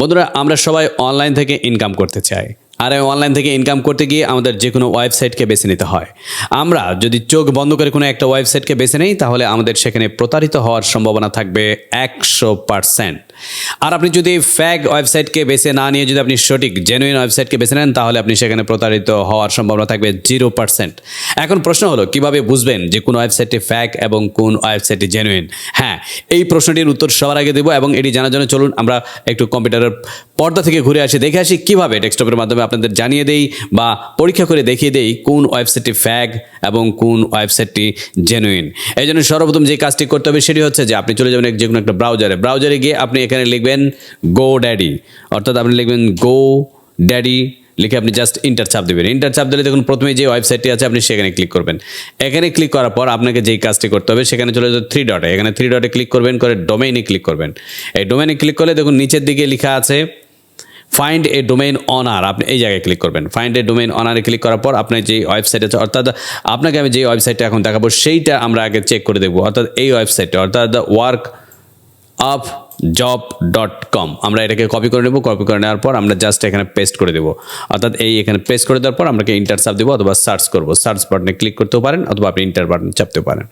বন্ধুরা, আমরা সবাই অনলাইন থেকে ইনকাম করতে চাই। আর অনলাইন থেকে ইনকাম করতে গিয়ে আমাদের যে কোনো ওয়েবসাইটকে বেছে নিতে হয়। আমরা যদি চোখ বন্ধ করে কোনো একটা ওয়েবসাইটকে বেছে নেই, তাহলে আমাদের সেখানে প্রতারিত হওয়ার সম্ভাবনা থাকবে একশো পারসেন্ট আর আপনি যদি ফ্যাগ ওয়েবসাইটকে বেছে না নিয়ে যদি আপনি সঠিক জেনুইন ওয়েবসাইটকে বেছে নেন, তাহলে আপনি সেখানে প্রতারিত হওয়ার সম্ভাবনা থাকবে জিরো পার্সেন্ট এখন প্রশ্ন হলো, কীভাবে বুঝবেন যে কোন ওয়েবসাইটটি ফ্যাক এবং কোন ওয়েবসাইটটি জেনুইন হ্যাঁ এই প্রশ্নটির উত্তর সবার আগে দেবো এবং এটি জানার জন্য চলুন আমরা একটু কম্পিউটারের পর্দা থেকে ঘুরে আসি, দেখে আসি কীভাবে ডেস্কটপের মাধ্যমে আপনাদের জানিয়ে দেই বা পরীক্ষা করে দেখিয়ে দেই কোন ওয়েবসাইটটি ফ্যাক এবং কোন ওয়েবসাইটটি জেনুইন এই জন্য সর্বপ্রথম যে কাজটি করতে হবে সেটি হচ্ছে যে আপনি চলে যাবেন যে কোনো একটা ব্রাউজারে ব্রাউজারে গিয়ে আপনি এখানে লিখবেন গো ড্যাডি অর্থাৎ আপনি লিখবেন গো ড্যাডি লিখে আপনি জাস্ট ইন্টার চাপ দেবেন। ইন্টার চাপ দিলে দেখুন প্রথমে যে ওয়েবসাইটটি আছে, আপনি সেখানে ক্লিক করবেন। এখানে ক্লিক করার পর আপনাকে যেই কাজটি করতে হবে, সেখানে চলে যাবে থ্রি ডটে এখানে থ্রি ডটে ক্লিক করবেন, করে ডোমেইনে ক্লিক করবেন। এই ডোমেইনে ক্লিক করলে দেখুন নিচের দিকে লেখা আছে ফাইন্ড এ ডোমেইন অনার আপনি এই জায়গায় ক্লিক করবেন। ফাইন্ড এ ডোমেইন অনারে ক্লিক করার পর আপনার যে ওয়েবসাইট আছে, অর্থাৎ আপনাকে আমি যে ওয়েবসাইটটা এখন দেখাবো, সেইটা আমরা আগে চেক করে দেখব। অর্থাৎ এই ওয়েবসাইটটা অর্থাৎ the work of job dot com আমরা এটাকে কপি করে নেব কপি করে নেওয়ার পর আমরা জাস্ট এখানে পেস্ট করে দেবো। অর্থাৎ এই এখানে পেস্ট করে দেওয়ার পর আমরা ইন্টার চাপ দেবো অথবা সার্চ করব। সার্চ বাটনে ক্লিক করতেও পারেন অথবা আপনি ইন্টার বাটন চাপতে পারেন।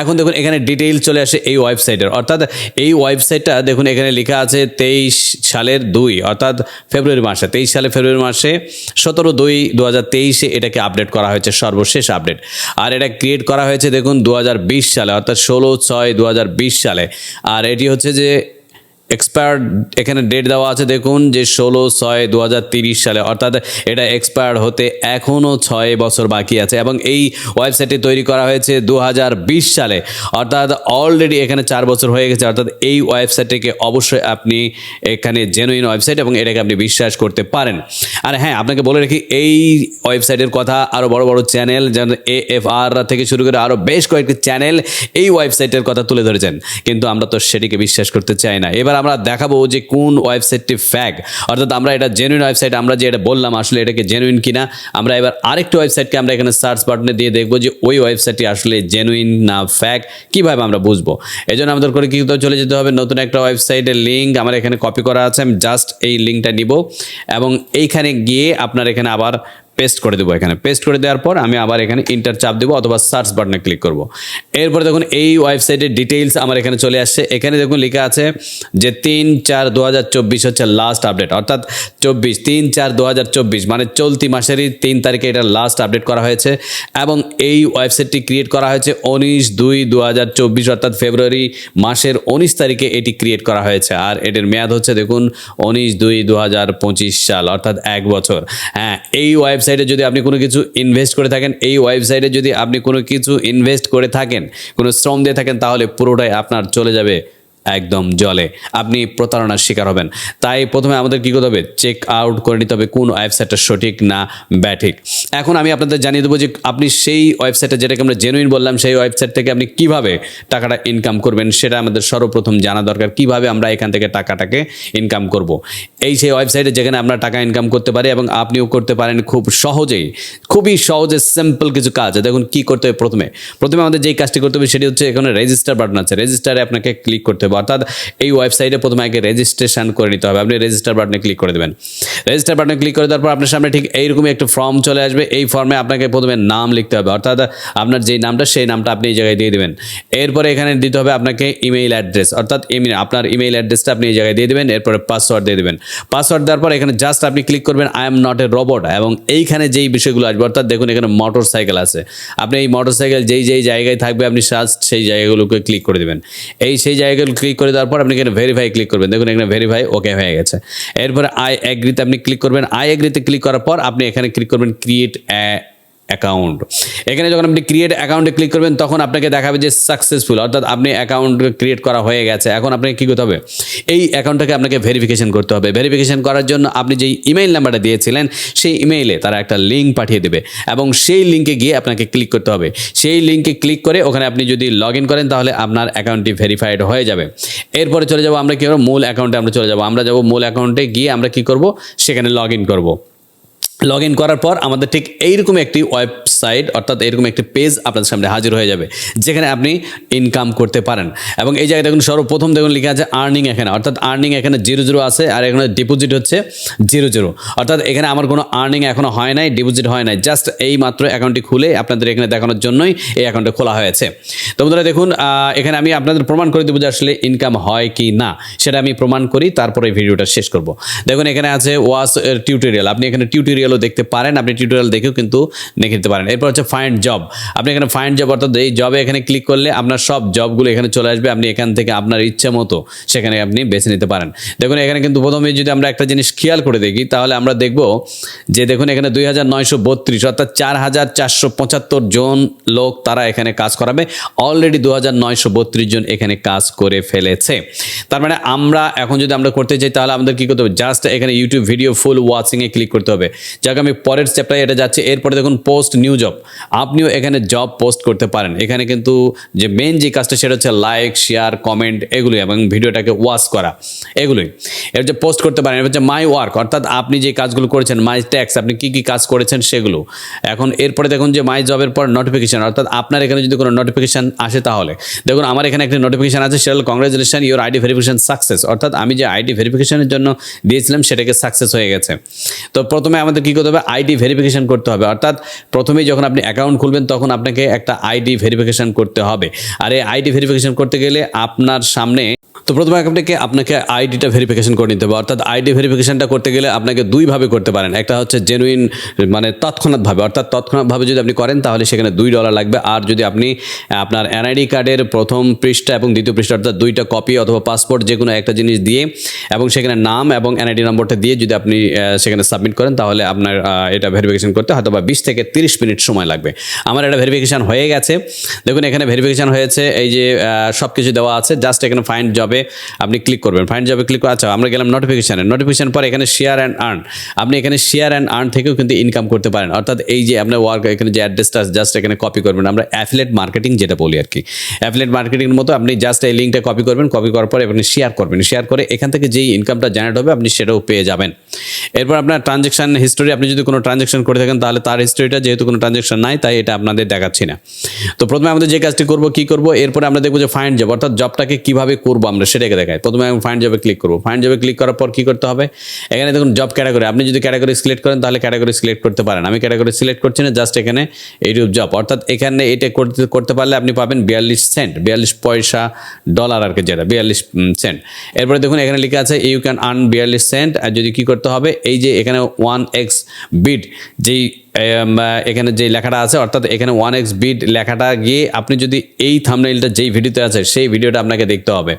এখন দেখুন এখানে ডিটেইল চলে আসে এই ওয়েবসাইটের অর্থাৎ এই ওয়েবসাইটটা দেখুন এখানে লেখা আছে তেইশ সালের দুই, অর্থাৎ ফেব্রুয়ারি মাসে, তেইশ সালে ফেব্রুয়ারি মাসে, সতেরো দুই দু হাজার তেইশে এটাকে আপডেট করা হয়েছে, সর্বশেষ আপডেট আর এটা ক্রিয়েট করা হয়েছে দেখুন দু হাজার বিশ সালে, অর্থাৎ ষোলো ছয় দু সালে। আর এটি হচ্ছে যে এক্সপায়ার্ড এখানে ডেট দেওয়া আছে, দেখুন, যে ষোলো ছয় দু সালে, অর্থাৎ এটা এক্সপায়ার্ড হতে এখনও ছয় বছর বাকি আছে, এবং এই ওয়েবসাইটটি তৈরি করা হয়েছে দু হাজার বিশ সালে, অর্থাৎ অলরেডি এখানে চার বছর হয়ে গেছে, অর্থাৎ এই ওয়েবসাইটটিকে অবশ্যই আপনি এখানে জেনুইন ওয়েবসাইট এবং এটাকে আপনি বিশ্বাস করতে পারেন। আর হ্যাঁ আপনাকে বলে রাখি, এই ওয়েবসাইটের কথা আরও বড় বড় চ্যানেল যেমন এ এফ আর থেকে শুরু করে আরও বেশ কয়েকটি চ্যানেল এই ওয়েবসাইটের কথা তুলে ধরেছেন, কিন্তু আমরা তো সেটিকে বিশ্বাস করতে চাই না। এবার আমরা দেখাবো যে কোন ওয়েবসাইটটি ফ্যাগ অর্থাৎ আমরা এটা জেনুইন ওয়েবসাইট, আমরা যে এটা বললাম আসলে এটাকে জেনুইন কিনা, আমরা এবার আরেকটি ওয়েবসাইটকে আমরা এখানে সার্চ বাটনে দিয়ে দেখব যে ওই ওয়েবসাইটটি আসলে জেনুইন না ফ্যাগ কীভাবে আমরা বুঝব। এই জন্য আমাদের করে কি করতে চলে যেতে হবে নতুন একটা ওয়েবসাইটের লিঙ্ক আমার এখানে কপি করা আছে, আমি জাস্ট এই লিঙ্কটা নিব। এবং এইখানে গিয়ে আপনার এখানে আবার পেস্ট করে দেবো এখানে। পেস্ট করে দেওয়ার পর আমি আবার এখানে ইন্টার চাপ দেবো অথবা সার্চ বাটনে ক্লিক করব। এরপরে দেখুন এই ওয়েবসাইটের ডিটেইলস আমার এখানে চলে আসছে। এখানে দেখুন লেখা আছে যে তিন চার দু হচ্ছে লাস্ট আপডেট অর্থাৎ চব্বিশ, তিন চার দু মানে চলতি মাসেরই তিন তারিখে এটা লাস্ট আপডেট করা হয়েছে। এবং এই ওয়েবসাইটটি ক্রিয়েট করা হয়েছে উনিশ দুই দু অর্থাৎ ফেব্রুয়ারি মাসের উনিশ তারিখে এটি ক্রিয়েট করা হয়েছে। আর এটির মেয়াদ হচ্ছে দেখুন উনিশ দুই দু সাল, অর্থাৎ এক বছর। হ্যাঁ এই ওয়েবসাইটে যদি আপনি কোনো কিছু ইনভেস্ট করে থাকেন, এই ওয়েবসাইটে যদি আপনি কোনো কিছু ইনভেস্ট করে থাকেন, কোনো শ্রম দিয়ে থাকেন, তাহলে পুরোটাই আপনার চলে যাবে। একদম জলে। আপনি প্রতারণার শিকার হবেন। তাই প্রথমে আমাদের কী করতে হবে? চেক আউট করে নিতে হবে কোন ওয়েবসাইটটা সঠিক না ব্যাঠিক। এখন আমি আপনাদের জানিয়ে দেবো যে আপনি সেই ওয়েবসাইটে যেটাকে আমরা জেনুইন বললাম, সেই ওয়েবসাইট থেকে আপনি কীভাবে টাকাটা ইনকাম করবেন, সেটা আমাদের সর্বপ্রথম জানা দরকার। কীভাবে আমরা এখান থেকে টাকাটাকে ইনকাম করব। এই সেই ওয়েবসাইটে যেখানে আমরা টাকা ইনকাম করতে পারি এবং আপনিও করতে পারেন খুব সহজেই। খুবই সহজে সিম্পল কিছু কাজ। দেখুন কি করতে হবে প্রথমে। প্রথমে আমাদের যেই কাজটি করতে হবে সেটি হচ্ছে এখানে রেজিস্টার বাটন আছে। রেজিস্টারে আপনাকে ক্লিক করতে হবে। অর্থাৎ এই ওয়েবসাইটে প্রথমে আগে রেজিস্ট্রেশন করে নিতে হবে। আপনি রেজিস্টার বাটনে ক্লিক করে দেবেন। রেজিস্টার বাটনে ক্লিক করে দেওয়ার পর আপনার সামনে ঠিক এইরকমই একটা ফর্ম চলে আসবে। এই ফর্মে আপনাকে প্রথমে নাম লিখতে হবে। অর্থাৎ আপনার যেই নামটা, সেই নামটা আপনি এই জায়গায় দিয়ে দেবেন। এরপরে এখানে দিতে হবে আপনাকে ইমেইল অ্যাড্রেস অর্থাৎ আপনার ইমেইল অ্যাড্রেসটা আপনি এই জায়গায় দিয়ে দেবেন। এরপরে পাসওয়ার্ড দিয়ে দেবেন। পাসওয়ার্ড দেওয়ার পর এখানে জাস্ট আপনি ক্লিক করবেন I am not a robot এবং এইখানে যেই বিষয়গুলো আসবে, অর্থাৎ দেখুন এখানে মোটর সাইকেল আছে। আপনি এই মোটর সাইকেল যেই যেই জায়গায় থাকবে, আপনি জাস্ট সেই জায়গাগুলোকে ক্লিক করে দেবেন। এই সেই জায়গাগুলো ক্লিক করে দেওয়ার পর আপনি এখানে ভেরিফাই ক্লিক করবেন। দেখুন এখানে ভেরিফাই ওকে হয়ে গেছে। এরপরে আই অ্যাগ্রিতে আপনি ক্লিক করবেন। আই অ্যাগ্রিতে ক্লিক করার পর আপনি এখানে ক্লিক করবেন ক্রিয়েট অ্যাকাউন্ট। এখানে যখন আপনি ক্রিয়েট অ্যাকাউন্টে ক্লিক করবেন, তখন আপনাকে দেখাবে যে সাকসেসফুল অর্থাৎ আপনি অ্যাকাউন্ট ক্রিয়েট করা হয়ে গেছে। এখন আপনাকে কী করতে হবে? এই অ্যাকাউন্টটাকে আপনাকে ভেরিফিকেশন করতে হবে। ভেরিফিকেশন করার জন্য আপনি যেই ইমেইল নাম্বারটা দিয়েছিলেন, সেই ইমেইলে তারা একটা লিঙ্ক পাঠিয়ে দেবে এবং সেই লিঙ্কে গিয়ে আপনাকে ক্লিক করতে হবে। সেই লিঙ্কে ক্লিক করে ওখানে আপনি যদি লগ ইন করেন, তাহলে আপনার অ্যাকাউন্টটি ভেরিফাইড হয়ে যাবে। এরপরে চলে যাব আমরা কী করব? মূল অ্যাকাউন্টে আমরা চলে যাব। আমরা যাব মূল অ্যাকাউন্টে গিয়ে আমরা কী করব? সেখানে লগ ইন করব। লগ ইন করার পর আমাদের ঠিক এইরকম একটি ওয়েবসাইট অর্থাৎ এরকম একটি পেজ আপনাদের সামনে হাজির হয়ে যাবে, যেখানে আপনি ইনকাম করতে পারেন। এবং এই জায়গায় দেখুন সর্বপ্রথম দেখুন লেখা আছে আর্নিং এখানে, অর্থাৎ আর্নিং এখানে জিরো জিরো আছে, আর এখানে ডিপোজিট হচ্ছে জিরো জিরো অর্থাৎ এখানে আমার কোনো আর্নিং এখনও হয় নাই ডিপোজিট হয় নাই জাস্ট এই মাত্র অ্যাকাউন্টটি খুলে আপনাদের এখানে দেখানোর জন্যই এই অ্যাকাউন্টটা খোলা হয়েছে। তো বন্ধুরা দেখুন এখানে আমি আপনাদের প্রমাণ করে দেবো যে আসলে ইনকাম হয় কি না, সেটা আমি প্রমাণ করি, তারপরে ভিডিওটা শেষ করব। দেখুন এখানে আছে ওয়াস টিউটোরিয়াল আপনি এখানে টিউটোরিয়ালও দেখতে পারেন, আপনি টিউটোরিয়াল দেখেও কিন্তু দেখে নিতে পারেন। এরপর হচ্ছে ফাইন্ড জব আপনি এখানে ফাইন্ড জব অর্থাৎ এই জবে এখানে ক্লিক করলে আপনার সব জবগুলো এখানে চলে আসবে, আপনি এখান থেকে আপনার ইচ্ছা মতো সেখানে আপনি বেছে নিতে পারেন। দেখুন, এখানে কিন্তু প্রথমে যদি আমরা একটা জিনিস খেয়াল করে দেখি, তাহলে আমরা দেখব যে দেখুন, এখানে দুই হাজার নয়শো বত্রিশ অর্থাৎ চার হাজার চারশো পঁচাত্তর জন লোক তারা এখানে কাজ করাবে। অলরেডি দু হাজার নয়শো বত্রিশ জন এখানে কাজ করে ফেলেছে। তার মানে আমরা এখন যদি আমরা করতে চাই, তাহলে আমাদের কি করতে হবে? জাস্ট এখানে ইউটিউব ভিডিও ফুল ওয়াচিংয়ে ক্লিক করতে হবে। যাকে, আমি পরের স্টেপটাই এটা যাচ্ছে। এরপরে দেখুন পোস্ট নিউ জব আপনিও এখানে জব পোস্ট করতে পারেন। এখানে কিন্তু যে মেন যে কাজটা, সেটা হচ্ছে লাইক শেয়ার কমেন্ট এগুলোই এবং ভিডিওটাকে ওয়াচ করা। এগুলোই। এর হচ্ছে পোস্ট করতে পারেন এর হচ্ছে মাই ওয়ার্ক অর্থাৎ আপনি যে কাজগুলো করেছেন মাই ট্যাক্স আপনি কি কি কাজ করেছেন, সেগুলো। এখন এরপরে দেখুন যে মাই জবের পর নোটিফিকেশান অর্থাৎ আপনার এখানে যদি কোনো নোটিফিকেশান আসে তাহলে। দেখুন, আমার এখানে একটি নোটিফিকেশান আছে, সেটা হল congratulation your ID verification success অর্থাৎ আমি যে আইডি ভেরিফিকেশনের জন্য দিয়েছিলাম, সেটাকে সাকসেস হয়ে গেছে। তো প্রথমে আমাদের কী করতে হবে? আইডি ভেরিফিকেশান করতে হবে। অর্থাৎ প্রথমেই যখন আপনি অ্যাকাউন্ট খুলবেন, তখন আপনাকে একটা আইডি ভেরিফিকেশান করতে হবে। আর এই আইডি ভেরিফিকেশান করতে গেলে আপনার সামনে তো প্রথমে আপনাকে আপনাকে আইডিটা ভেরিফিকেশন করে নিতে হবে। অর্থাৎ আইডি ভেরিফিকেশনটা করতে গেলে আপনাকে দুইভাবে করতে পারেন। একটা হচ্ছে জেনুইন মানে তৎক্ষণাৎভাবে। অর্থাৎ তৎক্ষণাৎভাবে যদি আপনি করেন, তাহলে সেখানে দুই ডলার লাগবে। আর যদি আপনি, আপনার এনআইডি কার্ডের প্রথম পৃষ্ঠা এবং দ্বিতীয় পৃষ্ঠা, অর্থাৎ দুইটা কপি অথবা পাসপোর্ট যে কোনো একটা জিনিস দিয়ে, এবং সেখানে নাম এবং এনআইডি নম্বরটা দিয়ে যদি আপনি সেখানে সাবমিট করেন, তাহলে আপনার এটা ভেরিফিকেশন করতে হয়তো বা বিশ থেকে তিরিশ মিনিট সময় লাগবে। আমার এটা ভেরিফিকেশন হয়ে গেছে। দেখুন, এখানে ভেরিফিকেশন হয়েছে। এই যে সব কিছু দেওয়া আছে। জাস্ট এখানে ফাইন্ড জবে আপনি ক্লিক করবেন। ফাইন্ড জবে ক্লিক আচ্ছা আমরা গেলাম নোটিফিকেশানে নোটিফিকেশন পর এখানে শেয়ার অ্যান্ড আর্ন আপনি এখানে শেয়ার অ্যান্ড আর্ন থেকেও কিন্তু ইনকাম করতে পারেন। অর্থাৎ এই যে আপনার ওয়ার্ক এখানে যে অ্যাড্রেসটা জাস্ট এখানে কপি করবেন। আমরা অ্যাফিলেট মার্কেটিং যেটা বলি আর কি। অ্যাফিলেট মার্কেটিংয়ের মতো আপনি জাস্ট এই লিঙ্কটা কপি করবেন। কপি করার পর আপনি শেয়ার করবেন। শেয়ার করে এখান থেকে যেই ইনকামটা জেনারেট হবে, আপনি সেটাও পেয়ে যাবেন। এরপর আপনার ট্রানজেকশন হিস্টোরি আপনি যদি কোনো ট্রানজেকশন করে থাকেন, তাহলে তার হিস্টোরিটা যেহেতু কোনো ট্রানজেকশন নাই, তাই এটা আপনাদের দেখাচ্ছি না। তো প্রথমে আমাদের যে কাজটি করব, কি করব? এরপরে আমরা দেখব যে ফাইন্ড জব অর্থাৎ জবটাকে কীভাবে করব আমরা সেটাকে দেখাই প্রথমে আমি ফাইন্ড জবে ক্লিক করব। ফাইন্ড জবে ক্লিক করার পর কি করতে হবে? এখানে দেখুন জব ক্যাটাগরি আপনি যদি ক্যাটাগরি সিলেক্ট করেন, তাহলে ক্যাটাগরি সিলেক্ট করতে পারেন। আমি ক্যাটাগরি সিলেক্ট করছি না জাস্ট এখানে এইরূপ জব অর্থাৎ এখানে এটা করতে করতে পারলে আপনি পাবেন বিয়াল্লিশ সেন্ট বিয়াল্লিশ পয়সা ডলার আর কি যেটা, বিয়াল্লিশ সেন্ট এরপরে দেখুন, এখানে লেখা আছে ইউ ক্যান আর্ন বিয়াল্লিশ সেন্ট আর যদি কি করতে হবে, এই যে এখানে ওয়ান এক্স বিট যেই এখানে যে লেখাটা আছে, অর্থাৎ এখানে ওয়ান এক্স বিট লেখাটা গিয়ে আপনি যদি এই থামনেইলটা যেই ভিডিওতে আছে, সেই ভিডিওটা আপনাকে দেখতে হবে।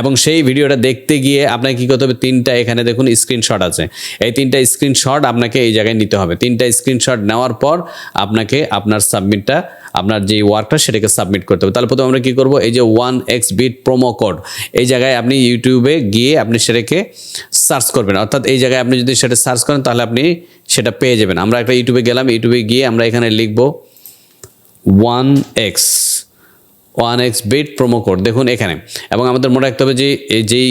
এবং সেই ভিডিওটা দেখতে গিয়ে আপনাকে কী করতে হবে? তিনটা এখানে দেখুন স্ক্রিনশট আছে। এই তিনটা স্ক্রিনশট আপনাকে এই জায়গায় নিতে হবে। তিনটা স্ক্রিনশট নেওয়ার পর আপনাকে আপনার সাবমিটটা আপনার যে ওয়ার্কটা সেটাকে সাবমিট করতে হবে। তাহলে প্রথমে আমরা কী করব? এই যে one X bit promo code এই জায়গায় আপনি ইউটিউবে গিয়ে আপনি সেটাকে সার্চ করবেন। অর্থাৎ এই জায়গায় আপনি যদি সেটা সার্চ করেন, তাহলে আপনি সেটা পেয়ে যাবেন। আমরা একটা ইউটিউবে গেলাম ইউটিউবে গিয়ে আমরা এখানে লিখব one X one X bit promo code দেখুন এখানে, এবং আমাদের মনে রাখতে হবে যে যেই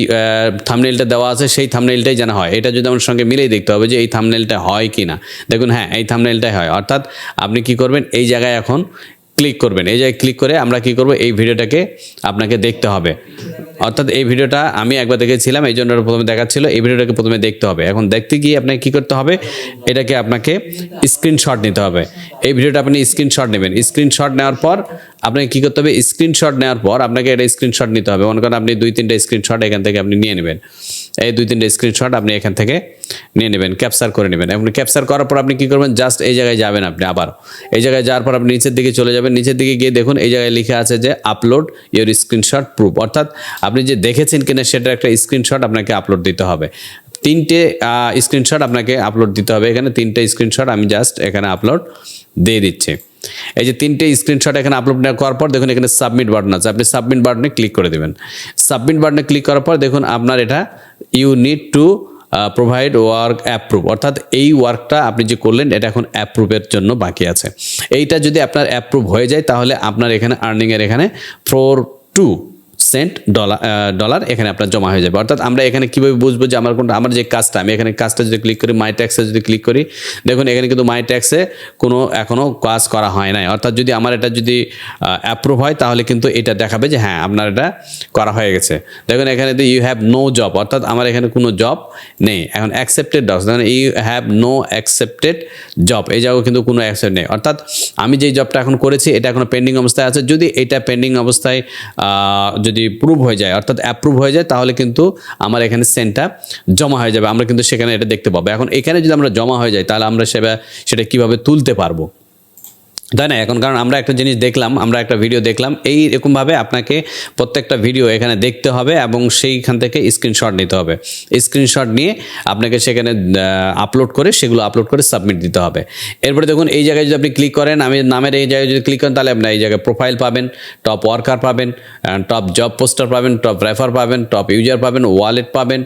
থামনেলটা দেওয়া আছে, সেই থামনেলটাই যেন হয়। এটা যদি আমার সঙ্গে মিলেই দেখতে হবে যে এই থামনেলটা হয় কি না দেখুন হ্যাঁ এই থামনেলটাই হয়। অর্থাৎ আপনি কি করবেন, এই জায়গায় এখন ক্লিক করবেন। এই জায়গায় ক্লিক করে আমরা কি করব, এই ভিডিওটাকে আপনাকে দেখতে হবে। অর্থাৎ এই ভিডিওটা আমি একবার দেখেছিলাম, এই জন্য প্রথমে দেখাচ্ছিল। এই ভিডিওটাকে প্রথমে দেখতে হবে। এখন দেখতে গিয়ে আপনাকে কী করতে হবে? এটাকে আপনাকে স্ক্রিনশট নিতে হবে। এই ভিডিওটা আপনি স্ক্রিনশট নেবেন। স্ক্রিনশট নেওয়ার পর আপনাকে কী করতে হবে? স্ক্রিনশট নেওয়ার পর আপনাকে এটা স্ক্রিনশট নিতে হবে। মনে করেন আপনি দুই, তিনটা স্ক্রিনশট এখান থেকে আপনি নিয়ে নেবেন। এই দুই, তিনটা স্ক্রিনশট আপনি এখান থেকে নিয়ে নেবেন ক্যাপচার করে নেবেন। এবং ক্যাপচার করার পর আপনি কী করবেন? জাস্ট এই জায়গায় যাবেন আপনি আবার। এই জায়গায় যাওয়ার পর আপনি নিচের দিকে চলে যাবেন। নিচের দিকে গিয়ে দেখুন, এই জায়গায় লিখে আছে যে আপলোড ইওর স্ক্রিনশট প্রুফ অর্থাৎ আপনি যে দেখেছেন কিনা সেটার একটা স্ক্রিনশট আপনাকে আপলোড দিতে হবে। তিনটে স্ক্রিনশট আপনাকে আপলোড দিতে হবে। এখানে তিনটে স্ক্রিনশট আমি জাস্ট এখানে আপলোড দিয়ে দিচ্ছি। এই যে তিনটে স্ক্রিনশট এখানে আপলোড করার পর দেখুন এখানে সাবমিট বাটন আছে। আপনি সাবমিট বাটনে ক্লিক করে দেবেন। সাবমিট বাটনে ক্লিক করার পর দেখুন আপনার এটা you need to provide work approve অর্থাৎ এই ওয়ার্কটা আপনি যে করলেন, এটা এখন অ্যাপ্রুভের জন্য বাকি আছে। এইটা যদি আপনার অ্যাপ্রুভ হয়ে যায়, তাহলে আপনার এখানে আর্নিংয়ের এখানে four two cent dollar dollar এখানে আপনার জমা হয়ে যাবে। অর্থাৎ আমরা এখানে কীভাবে বুঝব যে আমার কোনটা আমার যে কাজটা আমি এখানে কাজটা যদি ক্লিক করি মাই ট্যাক্সে যদি ক্লিক করি দেখুন এখানে কিন্তু মাই ট্যাক্সে কোনো এখনও কাজ করা হয় নাই। অর্থাৎ যদি আমার এটা যদি অ্যাপ্রুভ হয় তাহলে কিন্তু এটা দেখাবে যে হ্যাঁ আপনার এটা করা হয়ে গেছে। দেখুন এখানে ইউ হ্যাভ নো জব অর্থাৎ আমার এখানে কোনো জব নেই। এখন অ্যাকসেপ্টেড ডস দেখুন you have no accepted job এই জায়গায় কিন্তু কোনো অ্যাকসেপ্ট নেই। অর্থাৎ আমি যেই জবটা এখন করেছি এটা এখনও পেন্ডিং অবস্থায় আছে। যদি এটা পেন্ডিং অবস্থায় আহ, যদি প্রুভ হয়ে যায়, অর্থাৎ অ্যাপ্রুভ হয়ে যায়, তাহলে কিন্তু আমার এখানে সেন্টটা জমা হয়ে যাবে। আমরা কিন্তু সেখানে এটা দেখতে পাবো। এখন এখানে যদি আমরা জমা হয়ে যাই, তাহলে আমরা সেটা সেটা কীভাবে তুলতে পারব? তাই না? এখন কারণ আমরা একটা জিনিস দেখলাম, আমরা একটা ভিডিও দেখলাম, এই রকমভাবে আপনাকে প্রত্যেকটা ভিডিও এখানে দেখতে হবে এবং সেইখান থেকে স্ক্রিনশট নিতে হবে। স্ক্রিনশট নিয়ে আপনাকে সেখানে আপলোড করে সেগুলো আপলোড করে সাবমিট দিতে হবে। এরপরে দেখুন, এই জায়গায় যদি আপনি ক্লিক করেন, আমি নামের এই জায়গায় যদি ক্লিক করেন, তাহলে আপনি এই জায়গায় প্রোফাইল পাবেন টপ ওয়ার্কার পাবেন টপ জব পোস্টার পাবেন টপ রেফার পাবেন টপ ইউজার পাবেন ওয়ালেট পাবেন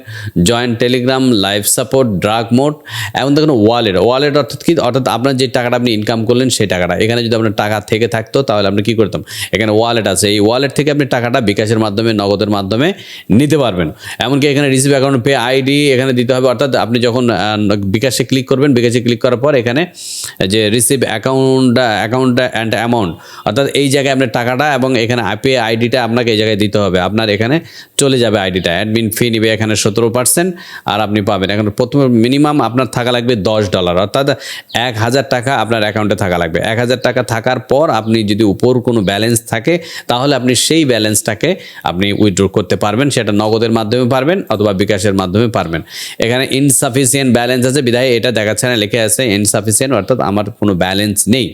join telegram live support dark mode এখন দেখুন ওয়ালেট ওয়ালেট অর্থাৎ কি? অর্থাৎ আপনার যে টাকাটা আপনি ইনকাম করলেন সেই টাকাটা। এখানে যদি আপনার টাকা থেকে থাকতো, তাহলে আপনি কি করতাম? এখানে ওয়ালেট আছে। এই ওয়ালেট থেকে আপনি টাকাটা বিকাশের মাধ্যমে, নগদের মাধ্যমে নিতে পারবেন। এমনকি এখানে রিসিভ অ্যাকাউন্ট পে আইডি এখানে দিতে হবে। অর্থাৎ আপনি যখন বিকাশে ক্লিক করবেন, বিকাশে ক্লিক করার পর এখানে যে receive account account and amount অর্থাৎ এই জায়গায় আপনার টাকাটা এবং এখানে পে আইডিটা আপনাকে এই জায়গায় দিতে হবে। আপনার এখানে চলে যাবে আইডিটা অ্যাডমিন ফি নিবে এখানে সতেরো পার্সেন্ট আর আপনি পাবেন। এখন প্রথমে মিনিমাম আপনার থাকা লাগবে দশ ডলার অর্থাৎ এক হাজার টাকা আপনার অ্যাকাউন্টে থাকা লাগবে। এক হাজার টাকা থাকার পর আপনি যদি উপর কোনো ব্যালেন্স থাকে, তাহলে আপনি সেই ব্যালেন্সটাকে আপনি উইথড্র করতে পারবেন। সেটা নগদের মাধ্যমে পারবেন অথবা বিকাশের মাধ্যমে পারবেন। এখানে ইনসাফিসিয়েন্ট ব্যালেন্স আছে। বিধায় এটা দেখাচ্ছে না, লিখে আছে ইনসাফিসিয়েন্ট অর্থাৎ আমার কোনো ব্যালেন্স নেই।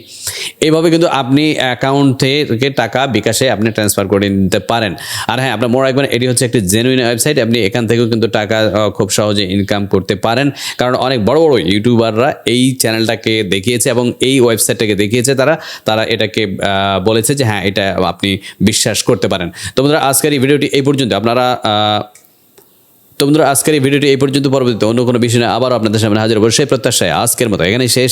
এইভাবে কিন্তু আপনি অ্যাকাউন্ট থেকে টাকা বিকাশে আপনি ট্রান্সফার করে নিতে পারেন। আর হ্যাঁ আপনার মনে রাখবেন এটি হচ্ছে একটি জেনুইন ওয়েবসাইট আপনি এখান থেকেও কিন্তু টাকা খুব সহজে ইনকাম করতে পারেন। কারণ অনেক বড় বড় ইউটিউবাররা এই চ্যানেলটাকে দেখিয়েছে এবং এই ওয়েবসাইটটাকে দেখিয়েছে। তারা তারা এটাকে বলেছে যে হ্যাঁ এটা আপনি বিশ্বাস করতে পারেন। তো বন্ধুরা, আজকের এই ভিডিওটি এই পর্যন্ত। আপনারা তো বন্ধুরা, আজকের এই ভিডিওটি এই পর্যন্ত, পরবর্তীতে অন্য কোনো বিষয় নিয়ে আবার আপনাদের সামনে হাজির অবশ্যই প্রত্যাশায় আজকের মতো এখানেই শেষ।